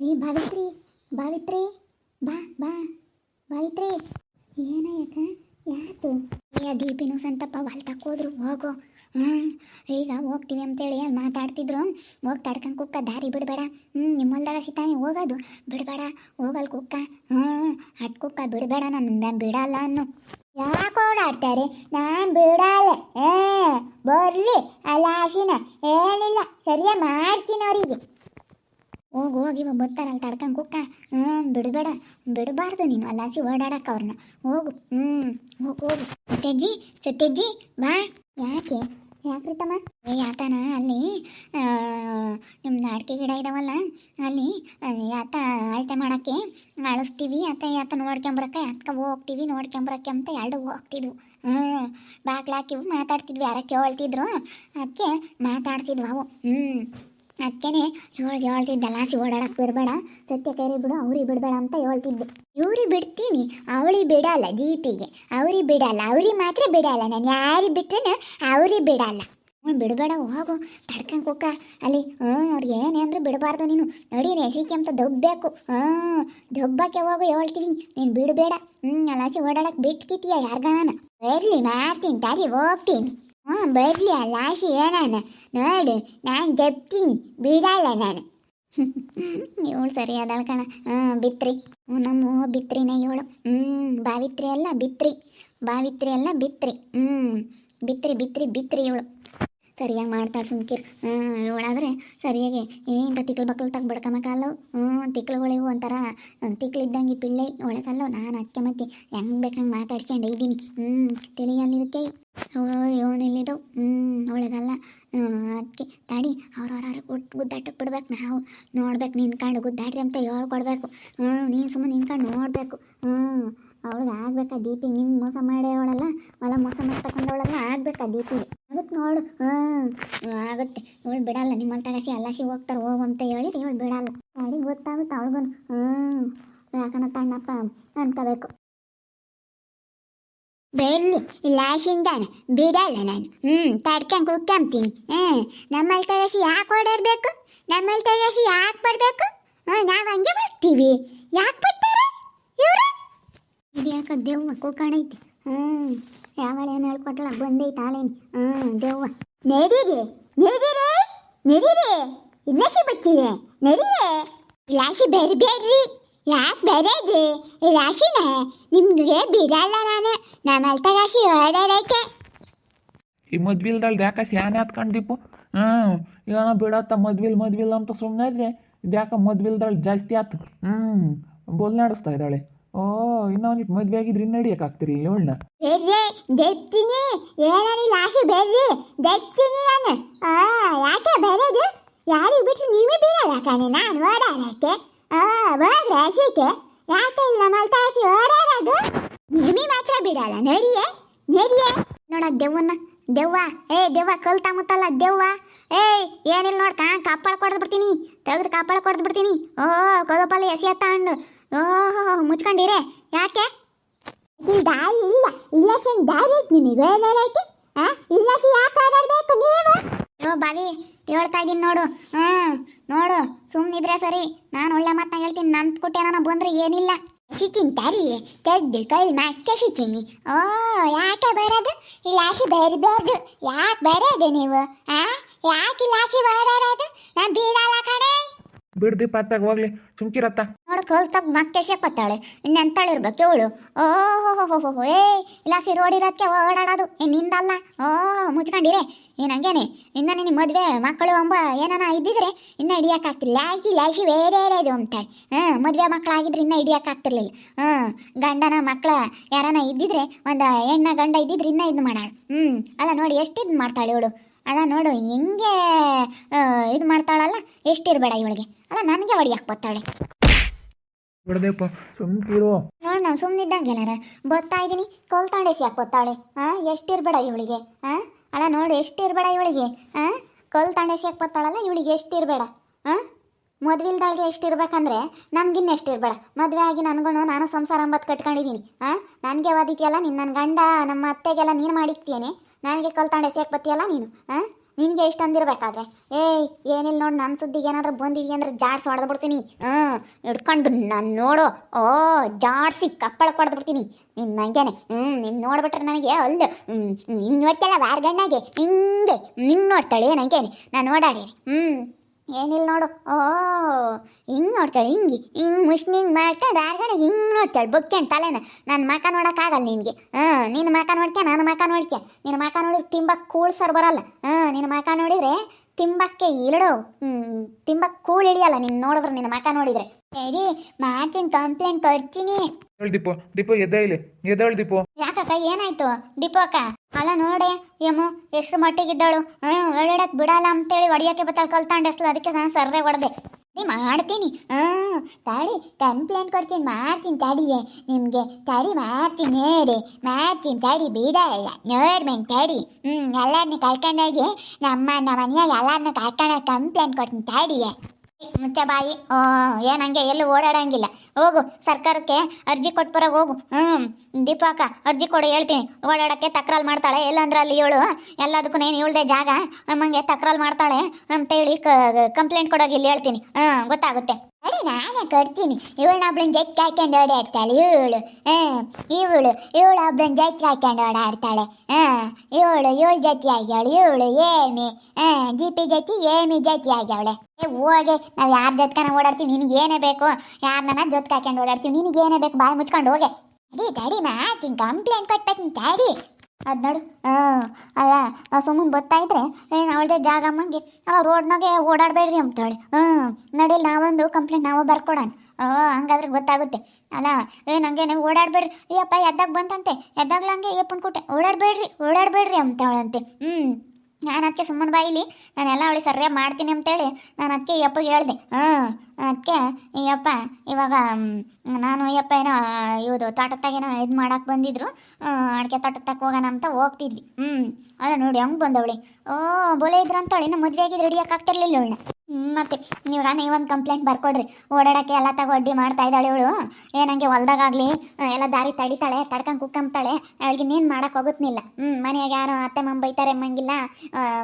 ಏ ಬಾವಿತ್ರಿ ಬಾವಿತ್ರಿ ಬಾ ಬಾ. ಬಾವಿತ್ರಿ ಏನ ಯಾಕ ಯಾತು? ಏ ದೀಪಿನೂ ಸಂತಪ್ಪ ಹೊಲ್ತಕ್ಕೆ ಹೋದ್ರು, ಹೋಗೋ. ಹ್ಞೂ ಈಗ ಹೋಗ್ತೀವಿ ಅಂತೇಳಿ ಅಲ್ಲಿ ಮಾತಾಡ್ತಿದ್ರು. ಹೋಗಿ ತಡ್ಕೊಂಡು ಕುಕ್ಕ, ದಾರಿ ಬಿಡಬೇಡ. ಹ್ಞೂ ನಿಮ್ಮ ಹೊಲ್ದಾಗ ಸಿತಾನೆ ಹೋಗೋದು. ಬಿಡಬೇಡ, ಹೋಗಲ್ ಕುಕ್ಕ. ಹ್ಞೂ ಅದು ಕುಕ್ಕ ಬಿಡಬೇಡ, ನಾನು ಬಿಡಲ್ಲ ಅನ್ನು. ಯಾಕೆ ಓಡಾಡ್ತಾರೆ ನಾನು ಬಿಡಲ್ಲ. ಏ, ಬರಲಿ ಅಲ್ಲ ಆಶಿನ ಏನಿಲ್ಲ, ಸರಿಯಾ, ಮಾಡ್ತೀನಿ ಅವರಿಗೆ. ಹೋಗಿ ಹೋಗಿ, ಇವಾಗ ಬರ್ತಾರಲ್ಲ ತಡ್ಕೊಂಡು ಕುಕ್ಕ. ಹ್ಞೂ ಬಿಡಬೇಡ. ಬಿಡಬಾರ್ದು ನೀನು ಅಲ್ಲಾಸಿ ಓಡಾಡಕ್ಕೆ ಅವ್ರನ್ನ ಹೋಗು ಹ್ಞೂ ಹೋಗು ಹೋಗು. ಸತ್ಯಜ್ಜಿ ಸತ್ಯಜ್ಜಿ, ಬಾ. ಯಾಕೆ? ಯಾಕೆ ತಮ್ಮ ಏ, ಯಾತನ? ಅಲ್ಲಿ ನಿಮ್ಮ ಅಡಿಕೆ ಗಿಡ ಇದಾವಲ್ಲ, ಅಲ್ಲಿ ಯಾತ ಅಳತೆ ಮಾಡೋಕ್ಕೆ ಅಳಿಸ್ತೀವಿ, ಆತ ಯಾತ ನೋಡ್ಕೊಂಬರಕ್ಕೆ ಯಾತ್ಕ ಹೋಗ್ತೀವಿ, ನೋಡ್ಕೊಂಬರಕ್ಕೆ ಅಂತ ಎರಡು ಹೋಗ್ತಿದ್ವು. ಹ್ಞೂ ಬಾಗ್ಲಾಕಿವು ಮಾತಾಡ್ತಿದ್ವಿ, ಯಾರ ಕೇಳ್ತಿದ್ರು. ಅದಕ್ಕೆ ಮಾತಾಡ್ತಿದ್ವು ಅವು. ಹ್ಞೂ ಅದಕ್ಕೇನೆ ಇವಳಿಗೆ ಹೇಳ್ತಿದ್ದೆ ಲಾಸಿ ಓಡಾಡಕ್ಕೆ ಬಿಡಬೇಡ, ಸತ್ಯ ಕೈರಿ ಬಿಡು, ಅವ್ರಿಗೆ ಬಿಡಬೇಡ ಅಂತ ಹೇಳ್ತಿದ್ದೆ. ಇವ್ರಿಗೆ ಬಿಡ್ತೀನಿ ಅವಳಿ ಬಿಡಲ್ಲ ಜೀಪಿಗೆ ಅವ್ರಿಗೆ ಬಿಡಲ್ಲ, ಅವ್ರಿಗೆ ಮಾತ್ರ ಬಿಡಲ್ಲ. ನಾನು ಯಾರಿಗೆ ಬಿಟ್ರೆ ಅವ್ರಿಗೆ ಬಿಡಲ್ಲ. ಹ್ಞೂ, ಬಿಡಬೇಡ, ಹೋಗು ಕುಕ್ಕ. ಅಲ್ಲಿ, ಹ್ಞೂ, ಅವ್ರಿಗೆ ಏನೇ ಬಿಡಬಾರ್ದು ನೀನು. ನಡಿ ನೆಸಿಕೆ ಅಂತ ದೊಬ್ಬಬೇಕು ಹ್ಞೂ, ದೊಬ್ಬಕ್ಕೆ ಹೋಗು ಹೇಳ್ತೀನಿ, ನೀನು ಬಿಡಬೇಡ. ಹ್ಞೂ ಅಲ್ಲಾಚೆ ಓಡಾಡಕ್ಕೆ ಬಿಟ್ಕಿತೀಯ ಯಾರ್ಗಾನ? ಬರಲಿ ಮಾಡ್ತೀನಿ ತಾರಿ ಹೋಗ್ತೀನಿ. ಹ್ಞೂ ಬರಲಿ ಅಲ್ಲ ಆಶೆ ಏನಾನ ನೋಡು ನಾನು ಜಪ್ತೀನಿ ಬಿಡಲ್ಲ ನಾನು ಇವಳು ಸರಿ ಅದಾಳ ಕಣ ಹಾಂ ಬಿತ್ರಿ ಹ್ಞೂ ನಮ್ಮ ಬಿತ್ರಿನೇ ಇವಳು ಹ್ಞೂ ಬಾವಿತ್ರಿ ಅಲ್ಲ ಬಿತ್ರಿ ಬಾವಿತ್ರಿ ಅಲ್ಲ ಬಿತ್ರಿ ಹ್ಞೂ ಬಿತ್ರಿ ಬಿತ್ರಿ ಬಿತ್ರಿ ಇವಳು ಸರಿಯಾಗಿ ಮಾಡ್ತಾಳೆ ಸುಮ್ಕಿರ್. ಹ್ಞೂ ಇವಳಾದ್ರೆ ಸರಿಯಾಗಿ ಏನು ತಿಕ್ಲು ಬಕ್ಲು ತಗ ಬಿಡ್ಕೊಂಬಕಲ್ಲ ಹ್ಞೂ ತಿಕ್ಳುಗಳಿವು ಒಂಥರ. ತಿಕ್ಲಿದ್ದಂಗೆ ಪಿಳ್ಳೆ ಒಳಗಲ್ಲ ನಾನು ಅಕ್ಕೆ ಮತ್ತೆ ಹೆಂಗೆ ಬೇಕಂಗೆ ಮಾತಾಡ್ಸ್ಕೊಂಡು ಇದ್ದೀನಿ. ಹ್ಞೂ ತಿಳಿಯಲ್ಲ ಇದಕ್ಕೆ. ಇವನಿಲ್ಲಿದ್ದು ಹ್ಞೂ ಒಳಗಲ್ಲ ಅದಕ್ಕೆ ಅವ್ರು ಅವ್ರವ್ರು ಗುಡ್ ಗುದ್ದಾಟಕ್ಕೆ ಬಿಡ್ಬೇಕು. ನಾವು ನೋಡ್ಬೇಕು ನಿನ್ಕಂಡು ಗುದ್ದಾಡ್ರಿ ಅಂತ ಹೇಳ್ಕೊಡ್ಬೇಕು. ಹ್ಞೂ ನೀನು ಸುಮ್ಮನೆ ನಿನ್ಕಂಡು ನೋಡಬೇಕು. ಹ್ಞೂ ಅವ್ರಿಗೆ ಆಗ್ಬೇಕಾ ದೀಪಿ? ನಿಮ್ಮ ಮೋಸ ಅವಳಲ್ಲ ಹೊಲ ಮೋಸ ಮಾಡಿ ತಗೊಂಡವಳಲ್ಲ ಆಗ್ಬೇಕಾ ದೀಪಿಗೆ? ಅದಕ್ಕೆ ನೋಡು. ಹ್ಞೂ ಆಗುತ್ತೆ. ಇವಳು ಬಿಡಲ್ಲ. ನಿಮ್ಮಲ್ಲಿ ತಗಸಿ ಅಲ್ಲಾಸಿ ಹೋಗ್ತಾರೆ, ಹೋಗು ಅಂತ ಹೇಳಿ ಇವಳು ಬಿಡಲ್ಲ. ಗಾಡಿ ಗೊತ್ತಾಗುತ್ತೆ ಅವಳಿಗೂ ಹ್ಞೂ ಯಾಕನ ತಣ್ಣಪ್ಪ ಅನ್ಕೋಬೇಕು. ಬೆಲ್ಲಿ ಲಾಶಿಂದಾನ ಬಿಡಲ್ಲ ನಾನು. ಹ್ಞೂ ತಡ್ಕೊಂಡು ಕುಕ್ಕಂತೀನಿ ಹ್ಞೂ ನಮ್ಮಲ್ಲಿ ತಗಸಿ ಯಾಕೆ ಓಡಾಡಬೇಕು? ನಮ್ಮಲ್ಲಿ ತಗಸಿ ಯಾಕೆ ಪಡಬೇಕು ಹ್ಞೂ ನಾವು ಹಂಗೆ ಬರ್ತೀವಿ. ಯಾಕೆ ಬರ್ತಾರೆ ಇವರು? ಇದು ಯಾಕೆ ಮಕ್ಕಳು ಕಾಣೈತಿ ಹ್ಞೂ ಯಾವಳ ಏನು ಹೇಳ್ಕೊಟ್ಲ ಬಂದೈತೆ ತಾಳೇನಿ. ಹ್ಞೂ ದೇವ್ವ. ನಡೀರಿ ನಡೀರಿ ನಡೀರಿ. ಇಲ್ಲಸಿ ಬಚ್ಚಿದೆ ನಡೀರಿ. ಲಾಶಿ ಬೇರೆ ಬೇಡ್ರಿ. ಯಾಕೆ ಬೇರೆದು ರಾಶಿನೇ ನಿಮ್ಗೆ ಬಿಡಲ್ಲ ನಾನು. ನಮ್ಮಲ್ಲಿ ರಾಶಿ ಓಡಾಡಕ್ಕೆ ಈ ಮದ್ವಿಲ್ದಳ್ದು ಯಾಕೆ ಸ್ಯಾನೆ ಹತ್ಕೊಂಡಿಪ್ಪು ಹ್ಞೂ. ಈಗ ಬಿಡತ್ತ ಮದ್ವಿಲ್ ಮದ್ವಿಲ್ ಅಂತ ಸುಮ್ಮನೆ ಇದ್ರೆ ಇದ್ಯಾಕೆ ಮದ್ವಿಲ್ದಳು ಜಾಸ್ತಿ ಆತು. ಹ್ಞೂ. ಬೋಲ್ ನಡೆಸ್ತಾ ಇದ್ದಾಳೆ. ಓ, ಇನ್ನೂ ಒಂದಿಟ್ಟು ಮದ್ವೆ ಆಗಿದ್ರೆ ಇನ್ನು ಆಗ್ತಿರ್ಲಿಲ್ಲ ಅವಳನ್ನ ಬೇರೆ ದೆಪ್ತೀನಿ ಏನಾರಿ ಲಾಶಿ ಬೇಡ್ರಿ ದೆಪ್ತೀನಿ ನಾನು. ಆ, ಯಾಕೆ ಬೇರೆದು ಯಾರಿಗೆ ಬಿಟ್ಟು ನೀವೇ ಬಿಡಲ್ಲ ಕಣೆ, ನಾನು ಓಡಾಡಕ್ಕೆ. ಆ, ಹೋಗ್ರಿ ಹಸಿಕೆ. ಯಾಕೆ ಇಲ್ಲ ಮಲ್ತಾಸಿ ಓಡಾಡೋದು? ನಿಮಿ ಮಾತ್ರ ಬಿಡಲ್ಲ, ನಡಿಯೇ ನಡಿಯೇ. ನೋಡ ದೆವ್ವನ್ನ, ದೆವ್ವ, ಏ ದೆವ್ವ ಕಲ್ತ ಮುತ್ತಲ್ಲ ದೆವ್ವ. ಏಯ್ ಏನಿಲ್ಲ ನೋಡ್ಕ ಕಾ ಕಾಪಾಳ ಕೊಡ್ದು ಬಿಡ್ತೀನಿ. ತೆಗೆದು ಕಾಪಾಳ ಕೊಡ್ದು ಬಿಡ್ತೀನಿ. ಓ ಕೊದಪಲ್ಲಿ ಎಸೆಯತ್ತ ಹಣ್ಣು. ಓಹೋ, ಮುಚ್ಕೊಂಡಿರೆ. ಯಾಕೆ? ಇಲ್ಲಿ ದಾರಿ ಇಲ್ಲ. ಇಲ್ಲಕ್ಕೆ ದಾರಿ ಐತೆ ನಿಮಗೆ ಹೇಳಕ್ಕೆ ಆ? ಇಲ್ಲಕ್ಕೆ ಯಾಕೆ ಓಡಾಡಬೇಕು ನೀವು? ಯೋ ಬಾವಿ, ಹೇಳ್ತಾ ಇದ್ದೀನಿ ನೋಡು. ಹ್ಞೂ ನೋಡು ಸುಮ್ಮನಿದ್ರೆ ಸರಿ. ನಾನು ಒಳ್ಳೆ ಮಾತನ್ನ ಹೇಳ್ತೀನಿ. ನನ್ನ ಕೊಟ್ಟೆ ನಾನು ಬಂದ್ರೆ ಏನಿಲ್ಲ. ಸಿತೀನಿ ತರಿ ತೆಗ್ದು ಕೈ ಮತ್ತೆ ಸಿತೀನಿ ಓ, ಯಾಕೆ ಬರೋದು? ಇಲ್ಲಾಸಿ ಬರಬಾರ್ದು. ಯಾಕೆ ಬರೋದು ನೀವು? ಆ? ಯಾಕೆ ಇಲ್ಲಾಸಿ ಬರೋದು? ನಾನು ಬೀಳಲ್ಲ ಕಣೆ. ಬಿಡ್ದಿ ದೀಪ ಹೋಗ್ಲಿ. ಸುಮ್ಕಿರತ್ತ ನೋಡು, ಕೋಲ್ ತಗ್ ಮತ್ತೆ ಸೇಪತ್ತಾಳೆ ಇರ್ಬೇಕು ಇವಳು ಓಹೋ ಏ ಇಲ್ಲ ಸಿ ರೋಡಿರಕ್ಕೆ ಓಡಾಡೋದು. ನಿಂದಲ್ಲ? ಓ, ಮುಚ್ಕೊಂಡಿರೇ. ಏನು ಹಂಗೇನೆ. ಇನ್ನ ನಿನ್ನ ಮದುವೆ, ಮಕ್ಕಳು ಅಂಬ ಏನಾನ ಇದ್ದಿದ್ರೆ ಇನ್ನ ಹಿಡಿಯೋಕ್ಕಾಗ್ತಿಲ್ಲ ಲಾಸಿ ಲಾಸಿ ಬೇರೆ ಇದು ಅಂತಾಳೆ ಹಾಂ, ಮದುವೆ ಮಕ್ಕಳಾಗಿದ್ರೆ ಇನ್ನ ಹಿಡಿಯೋಕ್ಕಾಗ್ತಿರ್ಲಿಲ್ಲ. ಹಾಂ, ಗಂಡನ ಮಕ್ಕಳ ಯಾರಾನ ಇದ್ದಿದ್ರೆ, ಒಂದು ಹೆಣ್ಣ ಗಂಡ ಇದ್ದಿದ್ರೆ ಇನ್ನ ಇದು ಮಾಡಾಳು. ಹ್ಞೂ ಅಲ್ಲ ನೋಡಿ ಎಷ್ಟು ಇದು ಮಾಡ್ತಾಳೆ ಇವಳು? ಅಲ್ಲ ನೋಡು, ಹೆಂಗೆ ಇದು ಮಾಡ್ತಾಳಲ್ಲ, ಎಷ್ಟಿರಬೇಡ ಇವಳಿಗೆ. ಅಲ್ಲ, ನನಗೆ ಹೊಡಿಯಕ್ಕೆ ಬರ್ತಾಳೆ ಬಿಡ್ದೀಪ ಸುಮ್ಕಿರು. ನೋಡ್ ನಾವು ಸುಮ್ಮನಿದ್ದಂಗೆ ಏನಾರ ಬರ್ತಾ ಇದ್ದೀನಿ. ಕೊಲ್ತಾಂಡೆ ಯಾಕೆ ಬರ್ತಾಳೆ ಹಾಂ ಎಷ್ಟಿರ್ಬೇಡ ಇವಳಿಗೆ? ಹಾಂ ಅಲ್ಲ ನೋಡು, ಎಷ್ಟಿರ್ಬೇಡ ಇವಳಿಗೆ? ಹಾಂ ಕೊಲ್ತಾಂಡೆ ಯಾಕೆ ಬರ್ತಾಳಲ್ಲ ಇವಳಿಗೆ ಎಷ್ಟಿರ್ಬೇಡ? ಹಾಂ ಮದ್ವಿಲ್ದಾಳ್ಗೆ ಎಷ್ಟಿರ್ಬೇಕಂದ್ರೆ ನನ್ಗಿನ್ನ ಎಷ್ಟಿರ್ಬೇಡ. ಮದುವೆ ಆಗಿ ನನ್ಗೂ ನಾನು ಸಂಸಾರ ಅಂಬತ್ತು ಕಟ್ಕೊಂಡಿದ್ದೀನಿ. ಹಾಂ ನನಗೆ ಓದಿದ್ಯಲ್ಲ ನಿನ್ನ ನನ್ನ ಗಂಡ, ನಮ್ಮ ಅತ್ತೆಗೆಲ್ಲ ನೀನು ಮಾಡಿಕ್ತೀನಿ. ನನಗೆ ಕೊಲ್ತಾಂಡೆ ಸೇಕ್ ಬತ್ತೀಯಲ್ಲ ನೀನು? ಹಾಂ ನಿನಗೆ ಇಷ್ಟ ಅಂದಿರಬೇಕಾದ್ರೆ. ಏಯ್ ಏನಿಲ್ಲ ನೋಡಿ ನನ್ನ ಸುದ್ದಿಗೆ ಏನಾದ್ರು ಬಂದಿದ್ಯಾ ಅಂದ್ರೆ ಜಾಡ್ಸಿ ಹೊಡೆದು ಬಿಡ್ತೀನಿ ಹ್ಞೂ ಹಿಡ್ಕೊಂಡು ನಾನು ನೋಡು. ಓ, ಜಾಡ್ಸಿ ಕಪ್ಪಳಕ್ಕೆ ಹೊಡೆದ್ಬಿಡ್ತೀನಿ ನಿನ್ನ ನಂಗೇನೆ. ಹ್ಞೂ ನಿನ್ನ ನೋಡ್ಬಿಟ್ರೆ ನನಗೆ ಅಲ್ಲ. ನಿನ್ನ ನೋಡ್ತಾಳೆ ವಾರ್ಗಣ್ಣಾಗೆ. ಹಿಂಗೆ ನಿನ್ನ ನೋಡ್ತಾಳೆ ನಂಗೇನೆ. ನಾನು ಓಡಾಡಿರಿ. ಹ್ಞೂ ಏನಿಲ್ಲ ನೋಡು? ಓ ಹಿಂಗೆ ನೋಡ್ತಾಳೆ ಹಿಂಗೆ. ಹಿಂಗೆ ಮುಷ್ಣ ಹಿಂಗೆ ಮಾಡ್ಕೊಂಡು ಕಡೆ ಹಿಂಗೆ ನೋಡ್ತಾಳೆ ಬೊಕ್ಕೇನು ತಲೆನ. ನನ್ನ ಮಕ ನೋಡೋಕ್ಕಾಗಲ್ಲ ನಿನಗೆ. ಹಾಂ ನಿನ್ನ ಮಕ ನೋಡ್ಕೆ ನನ್ನ ಮಕ ನೋಡ್ಕೆ ನಿನ್ನ ಮಕ ನೋಡಿದ್ರೆ ತಿಂಬಕ್ಕೆ ಕೂಳ್ ಸರ್ ಬರಲ್ಲ. ಹಾಂ ನಿನ್ನ ಮಕ ನೋಡಿದ್ರೆ ತಿಂಬಕ್ಕೆ ಇಳಡು ತಿಂಬಕ್ಕೆ ಕೂಳ್ ಇಳಿಯಲ್ಲ ನಿನ್ನ ನೋಡಿದ್ರೆ ನಿನ್ನ ಮಕ ನೋಡಿದ್ರೆ. ಸರಿ ಮಾಡ್ತೀನಿ ಕಂಪ್ಲೇಂಟ್ ಕೊಡ್ತೀನಿ. ದೀಪು ದೀಪು ಎದ್ದೇಳಿ ಎದ್ದೇಳಿ ದೀಪು. ಯಾಕಕ್ಕ ಏನಾಯ್ತು? ದೀಪಕ್ಕ ಅಲ್ಲ ನೋಡಿ ಯಮ್ಮು ಎಷ್ಟು ಮಟ್ಟಿಗಿದ್ದಾಳು? ಹ್ಞೂ ಓಡಾಡಕ್ಕೆ ಬಿಡಲ್ಲ ಅಂತೇಳಿ ಹೊಡಿಯೋಕೆ ಬತ್ತಾಳು ಕಲ್ತಾಂಡಸ್ಲು ಅದಕ್ಕೆ ನಾನು ಸರ್ರೆ ಹೊಡೆದೆ. ನೀ ಮಾಡ್ತೀನಿ. ಹ್ಞೂ ತಾಡಿ ಕಂಪ್ಲೇಂಟ್ ಕೊಡ್ತೀನಿ. ಮಾಡ್ತೀನಿ ತಡಿಯೇ ನಿಮಗೆ ತಡಿ ಮಾಡ್ತೀನಿ ಹೇಳಿ. ಮಾಡ್ತೀನಿ ತಡಿ ಬಿಡಲ್ಲ ನೋಡ್ಬೇನ್ ತಡಿ ಹ್ಞೂ ಎಲ್ಲರನ್ನ ಕರ್ಕೊಂಡೋಗಿ ನಮ್ಮ ನಮ್ಮ ಮನೆಯಾಗ ಎಲ್ಲರನ್ನ ಕರ್ಕೊಂಡೋಗಿ ಕಂಪ್ಲೇಂಟ್ ಕೊಡ್ತೀನಿ ತಡಿಯೇ ಮುಚ್ಚ ಬಾಯಿ. ಓ ಹಂಗೆ, ಎಲ್ಲೂ ಓಡಾಡಂಗಿಲ್ಲ. ಹೋಗು, ಸರ್ಕಾರಕ್ಕೆ ಅರ್ಜಿ ಕೊಟ್ಬರ ಹೋಗು. ಹ್ಞೂ ದೀಪಕ್ಕ ಅರ್ಜಿ ಕೊಡು, ಹೇಳ್ತೀನಿ. ಓಡಾಡಕ್ಕೆ ತಕ್ರಾಲ್ ಮಾಡ್ತಾಳೆ. ಎಲ್ಲಂದ್ರೆ ಅಲ್ಲಿ ಇವಳು, ಎಲ್ಲದಕ್ಕೂ ಏನು ಇವಳ್ದೆ ಜಾಗ. ನಮ್ಮಂಗೆ ತಕ್ರಾಲ್ ಮಾಡ್ತಾಳೆ. ಅಂತೇಳಿ ಕಂಪ್ಲೇಂಟ್ ಕೊಡೋಗಿ ಇಲ್ಲಿ ಹೇಳ್ತೀನಿ. ಹಾಂ ಗೊತ್ತಾಗುತ್ತೆ. ಅಡಿ ನಾನೇ ಕೊಡ್ತೀನಿ ಇವಳು ಒಬ್ಳನ್ನ ಜೈಕ್ ಹಾಕೊಂಡು ಓಡಾಡ್ತಾಳೆ ಇವಳು ಹಾಂ ಇವಳು ಇವಳು ಒಬ್ಳನ್ನ ಜೈಕ್ ಹಾಕೊಂಡು ಓಡಾಡ್ತಾಳೆ ಹಾಂ ಇವಳು ಇವಳು ಜೊತೆ ಆಗ್ಯಾವಳು ಇವಳು ಏಮಿ ಹಾಂ ಜಿ ಜೊತೆ ಏಮಿ ಜೊತೆ ಆಗ್ಯಾವಳೆ ಏ ಹೋಗೆ ನಾವು ಯಾರ ಜೊತ್ಕನ ಓಡಾಡ್ತೀವಿ ನಿನಗೆ ಏನೇ ಬೇಕು ಯಾರನ್ನ ಜೊತೆ ಹಾಕೊಂಡು ಓಡಾಡ್ತೀವಿ ನಿನಗೆ ಏನೇ ಬೇಕು ಬಾಯಿ ಮುಚ್ಕೊಂಡು ಹೋಗೆ ಅಡಿ ತಡಿ ಮಾಡ್ತೀನಿ ಕಂಪ್ಲೇಂಟ್ ಕೊಟ್ಬಿಡ್ತೀನಿ ತಡಿ ಅದು ನೋಡು. ಅಲ್ಲ ಸುಮ್ಮನೆ ಬರ್ತಾ ಇದ್ರೆ ಅವಳದೇ ಜಾಗ ಅಮ್ಮಂಗೆ ಅಲ್ಲ ರೋಡ್ನಾಗೆ ಓಡಾಡಬೇಡ್ರಿ ಅಂತೇಳಿ ಹ್ಞೂ ನಡೀಲಿ ನಾವೊಂದು ಕಂಪ್ಲೇಂಟ್ ನಾವೇ ಬರ್ಕೊಡೋಣ. ಓ, ಹಂಗಾದ್ರೆ ಗೊತ್ತಾಗುತ್ತೆ. ಅಲ್ಲ ಏ ನಂಗೆ ನೀವು ಓಡಾಡಬೇಡ್ರಿ. ಅಯ್ಯಪ್ಪ, ಎದ್ದಾಗ ಬಂತಂತೆ. ಎದ್ದಾಗ್ಲಂಗೆ ಅಯ್ಯಪ್ಪನ ಕೊಟ್ಟೆ ಓಡಾಡಬೇಡ್ರಿ ಓಡಾಡಬೇಡ್ರಿ ಹೇಳಂತೆ. ಹ್ಞೂ ನಾನು ಅದಕ್ಕೆ ಸುಮ್ಮನೆ ಬಾಯಿಲಿ ನಾನೆಲ್ಲ ಅವಳಿಗೆ ಸರಿಯಾಗಿ ಮಾಡ್ತೀನಿ ಅಂತೇಳಿ ನಾನು ಅದಕ್ಕೆ ಅಪ್ಪಗೆ ಹೇಳಿದೆ. ಹಾಂ ಅದಕ್ಕೆ ಅಯ್ಯಪ್ಪ ಇವಾಗ ನಾನು ಅಯ್ಯಪ್ಪ ಏನೋ, ಇವುದು ತೋಟತ್ತಾಗೇನೋ ಇದು ಮಾಡಕ್ಕೆ ಬಂದಿದ್ರು. ಅಡಿಕೆ ತೋಟದಾಗ ಹೋಗೋಣ ಅಂತ ಹೋಗ್ತಿದ್ವಿ. ಹ್ಞೂ, ಅಲ್ಲ ನೋಡಿ, ಹಂಗೆ ಬಂದವಳಿ. ಓ, ಬೋಲೆ ಇದ್ರು ಅಂತವಳಿ. ಇನ್ನು ಮದುವೆ ಆಗಿದ್ದು ರೆಡಿಯಾಗಿ ಆಗ್ತಿರ್ಲಿಲ್ಲ ಅವಳನ್ನ ಮತ್ತೆ ಇವಾಗ ಒಂದು ಕಂಪ್ಲೇಂಟ್ ಬರ್ಕೊಡ್ರಿ. ಓಡಾಡಕ್ಕೆ ಎಲ್ಲ ತಗೋ ಅಡ್ಡಿ ಮಾಡ್ತಾ ಇದ್ದಾಳೆ ಇವಳು. ಏನಂಗೆ ಹೊಲ್ದಾಗಲಿ ಎಲ್ಲ ದಾರಿ ತಡಿತಾಳೆ ತಡ್ಕೊಂಡು ಕುಕ್ಕಂಬ್ತಾಳೆ. ಅವಳಿಗೆ ನೀನು ಮಾಡಕ್ಕೆ ಹೋಗುತ್ತಿಲ್ಲ ಹ್ಞೂ ಮನೆಯಾಗೆ ಯಾರು ಅತ್ತೆ ಬೈತಾರೆ ಎಂಬಂಗಿಲ್ಲ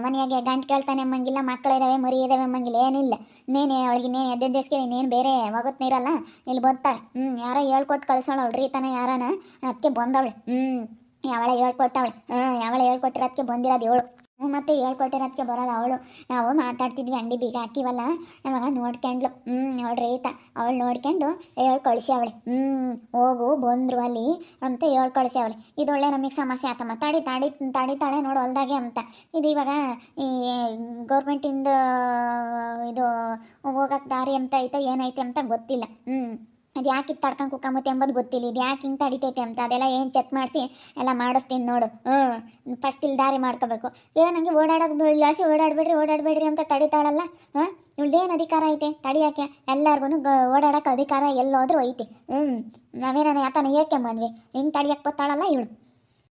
ಮನೆಯಾಗೆ ಗಂಟು ಕೇಳ್ತಾನೆ ಎಂಬಂಗಿಲ್ಲ ಮಕ್ಕಳಿದ್ದಾವೆ ಮರಿ ಇದಾವೆ ಎಂಬಂಗಿಲ್ಲ ಏನಿಲ್ಲ. ನೀನೇ ಅವಳಿಗೆ ಇನ್ನೇನು ಎದ್ದೆದ್ದೆಸ್ಕೆ ನೀನು ಬೇರೆ ಹೋಗುತ್ತೆ ನೀರಲ್ಲ. ಇಲ್ಲಿ ಬಂತಾಳೆ ಹ್ಞೂ ಯಾರೋ ಹೇಳ್ಕೊಟ್ಟು ಕಳ್ಸೋಳು ಅವಳ್ರಿ ತಾನೆ ಯಾರನ. ಅದಕ್ಕೆ ಬಂದವಳು. ಹ್ಞೂ ಯಾವಳ ಹೇಳ್ಕೊಟ್ಟವಳು. ಹ್ಞೂ ಯಾವಳ ಹೇಳ್ಕೊಟ್ಟಿರೋದಕ್ಕೆ ಬಂದಿರೋದು ಇವಳು. ಮತ್ತೆ ಹೇಳ್ಕೊಟ್ಟಿರೋದಕ್ಕೆ ಬರೋದು ಅವಳು. ನಾವು ಮಾತಾಡ್ತಿದ್ವಿ ಅಂಗಡಿ ಬೀಗ ಹಾಕಿವಲ್ಲ, ನಮಗ ನೋಡ್ಕೊಂಡ್ಲು. ಹ್ಞೂ ಅವಳು ರೈತ ಅವಳು ನೋಡ್ಕೊಂಡು ಹೇಳ್ ಕಳಿಸಿ ಅವಳೆ. ಹ್ಞೂ ಹೋಗು, ಬಂದ್ರು ಅಲ್ಲಿ ಅಂತ ಹೇಳ್ ಕಳಿಸಿ ಅವಳೆ. ಇದೊಳ್ಳೆ ನಮಗೆ ಸಮಸ್ಯೆ ಆತಮ್ಮ. ತಾಡಿ ತಾಡಿ ತಡಿತಾಳೆ ನೋಡು ಹೊಲ್ದಾಗೆ ಅಂತ. ಇದು ಇವಾಗ ಈ ಗೌರ್ಮೆಂಟಿಂದ ಇದು ಹೋಗಕ್ಕೆ ದಾರಿ ಅಂತ ಐತೆ ಏನೈತೆ ಅಂತ ಗೊತ್ತಿಲ್ಲ. ಹ್ಞೂ ಅದು ಯಾಕೆ ಇದು ತಡ್ಕೊಂಡು ಕುಕ್ಕಂಬತ್ತೆ ಎಂಬುದು ಗೊತ್ತಿಲ್ಲ. ಇದು ಯಾಕೆ ಹಿಂಗೆ ತಡಿತೈತೆ ಅಂತ ಅದೆಲ್ಲ ಏನು ಚೆಕ್ ಮಾಡಿಸಿ ಎಲ್ಲ ಮಾಡಿಸ್ತೀನಿ ನೋಡು. ಹ್ಞೂ ಫಸ್ಟ್ ಇಲ್ಲಿ ದಾರಿ ಮಾಡ್ಕೋಬೇಕು. ಏ ನನಗೆ ಓಡಾಡೋದು ಲಾಸಿ ಓಡಾಡಬೇಡ್ರಿ ಓಡಾಡಬೇಡ್ರಿ ಅಂತ ತಡಿತಾಳಲ್ಲ? ಹಾಂ ಇವಳ್ದೇನು ಅಧಿಕಾರ ಐತೆ? ತಡಿಯೋಕ್ಕೆ ಎಲ್ಲರಿಗೂ ಓಡಾಡೋಕೆ ಅಧಿಕಾರ ಎಲ್ಲೋದ್ರೂ ಐತೆ. ಹ್ಞೂ ನಾವೇನ ಯಾತನ ಏಕೆ ಬಂದ್ವಿ ಹಿಂಗೆ ತಡಿಯಕ್ಕೆ ಬರ್ತಾಳಲ್ಲ ಇವಳು?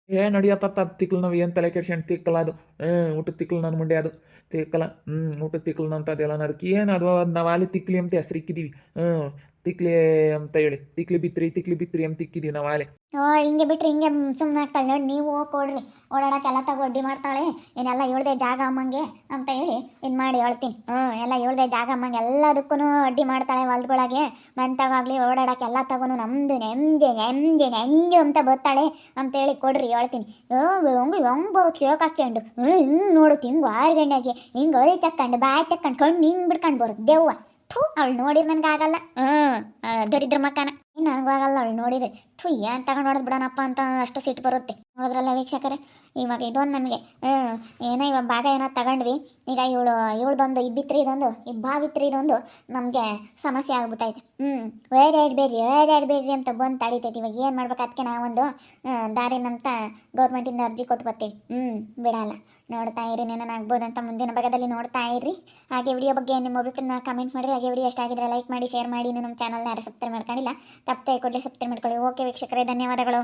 ಏ ನಡಿಯತ್ತ ತಿಕ್ಲು ನಾವು, ಏನು ತಲೆ ಕೆಡ್ಸ್ಕೊಂಡು ತಿಕ್ಕಲ್ಲ ಅದು. ಹ್ಞೂ ಊಟ ತಿಕ್ಲು ನನ್ನ ಮುಂಡೆ ಅದು. ತಿಕ್ಕಲ್ಲ. ಹ್ಞೂ ಊಟ ತಿಕ್ಲು ಅಂತದೆಲ್ಲ ಅದಕ್ಕೆ ಏನು ಅದು ನಾವು ಅಲ್ಲಿ ತಿಕ್ಲಿ ಅಂತ ಹೆಸರಿಕ್ಕಿದ್ದೀವಿ ಹ್ಞೂ ತಿಕ್ಲಿ ಅಂತ ಹೇಳಿ. ತಿಕ್ಲಿ ಬಿತ್ರಿ ತಿಕ್ಲಿ ಬಿತ್ರಿ ಅಂತ ತಿಕ್ಕಿದೀವಿ ನಾವು ಹಿಂಗೆ ಬಿಟ್ರೆ ಹಿಂಗೆ ಸುಮ್ಮನೆ ಆಗ್ತಾಳೆ ನೋಡಿ, ನೀವು ಕೊಡ್ರಿ. ತಗೋ ಅಡ್ಡಿ ಮಾಡ್ತಾಳೆ. ಏನೆಲ್ಲ ಹೇಳ್ದೆ ಜಾಗ ಅಮ್ಮಂಗೆ ಅಂತ ಹೇಳಿ ಇದು ಮಾಡಿ ಹೇಳ್ತೀನಿ. ಹ್ಞೂ ಎಲ್ಲ ಹೇಳ್ದೆ ಜಾಗ ಅಮ್ಮಂಗೆ ಎಲ್ಲದಕ್ಕೂ ಅಡ್ಡಿ ಮಾಡ್ತಾಳೆ ಹೊಲ್ದೊಳಗೆ. ಮಂತಾಗಲಿ ಓಡಾಡಕ್ಕೆಲ್ಲ ತಗೋನು ನಮ್ಮದು ನೆಮ್ಮದಿ ನೆಮ್ಮದಿ ನೆಮ್ಮದಿ ಅಂತ ಬರ್ತಾಳೆ ಅಂತೇಳಿ ಕೊಡ್ರಿ ಹೇಳ್ತೀನಿ. ಹಂಗೆ ಹಂಗೆ ಬರುತ್ತೆ ಕೇಕ್ ಹಾಕ್ಕೊಂಡು ಹ್ಞೂ ಹಿಂಗೆ ನೋಡುತ್ತೆ ಹಿಂಗೆ ಗಂಟೆಗೆ ಹಿಂಗೆ ಅಳಿ ತಕ್ಕೊಂಡು, ಬಾಯಿ ತಕ್ಕೊಂಡು, ಕಣ್ಣು ಹಿಂಗೆ ಬಿಡ್ಕೊಂಡು ಬರುತ್ತೆ ದೆವ್ವ. ಥೂ, ಅವಳು ನೋಡಿದ್ರೆ ನನಗೆ ಆಗಲ್ಲ ಹ್ಞೂ ದರಿದ್ರ ಮಕ್ಕನ. ನನಗೂ ಆಗಲ್ಲ ಅವಳು ನೋಡಿದ್ರೆ. ಥು, ಏನು ತಗೊಂಡು ಹೊಡೆದು ಬಿಡೋಣಪ್ಪ ಅಂತ ಅಷ್ಟು ಸಿಟ್ಟು ಬರುತ್ತೆ. ನೋಡಿದ್ರಲ್ಲ ವೀಕ್ಷಕರೇ, ಇವಾಗ ಇದೊಂದು ನಮಗೆ ಏನೋ ಇವಾಗ ಭಾಗ ಏನೋ ತಗೊಂಡ್ವಿ. ಈಗ ಇವಳು, ಇವಳ್ದೊಂದು, ಇಬ್ಬಿತ್ರಿ ಇದೊಂದು ಇಬ್ಬಾವಿತ್ರಿ ಇದೊಂದು ನಮಗೆ ಸಮಸ್ಯೆ ಆಗ್ಬಿಟ್ಟೈತೆ ಹ್ಞೂ ಓಡಾಡಬೇಡ್ರಿ ಬೇಡ್ರಿ ಅಂತ ಬಂದು ತಡಿತೈತಿ. ಇವಾಗ ಏನು ಮಾಡ್ಬೇಕು? ಅದಕ್ಕೆ ನಾವೊಂದು ದಾರಿನಂತ ಗೌರ್ಮೆಂಟಿಂದ ಅರ್ಜಿ ಕೊಟ್ಟು ಬರ್ತೀವಿ ಹ್ಞೂ ಬಿಡಲ್ಲ. ನೋಡ್ತಾ ಇರಿ ಆಗ್ಬೋದು ಅಂತ ಮುಂದಿನ ಭಾಗದಲ್ಲಿ ನೋಡ್ತಾ ಇರಿ. ಹಾಗೆ ವಿಡಿಯೋ ಬಗ್ಗೆ ನಿಮ್ಮ ಅಭಿಪ್ರಾಯ ಕಮೆಂಟ್ ಮಾಡಿರಿ. ಹಾಗೆ ವಿಡಿಯೋ ಎಷ್ಟಾಗಿದ್ರೆ ಲೈಕ್ ಮಾಡಿ ಶೇರ್ ಮಾಡಿ. ಇನ್ನೂ ನಮ್ಮ ಚಾನಲ್ನ ಯಾರು ಸಬ್ಸ್ಕ್ರೈಬ್ ಮಾಡ್ಕೊಂಡಿಲ್ಲ, ತಪ್ಪದೆ ಕೊಡಲಿ ಸಬ್ಸ್ಕ್ರೈಬ್ ಮಾಡ್ಕೊಳ್ಳಿ. ಓಕೆ ವೀಕ್ಷಕರೇ ಧನ್ಯವಾದಗಳು.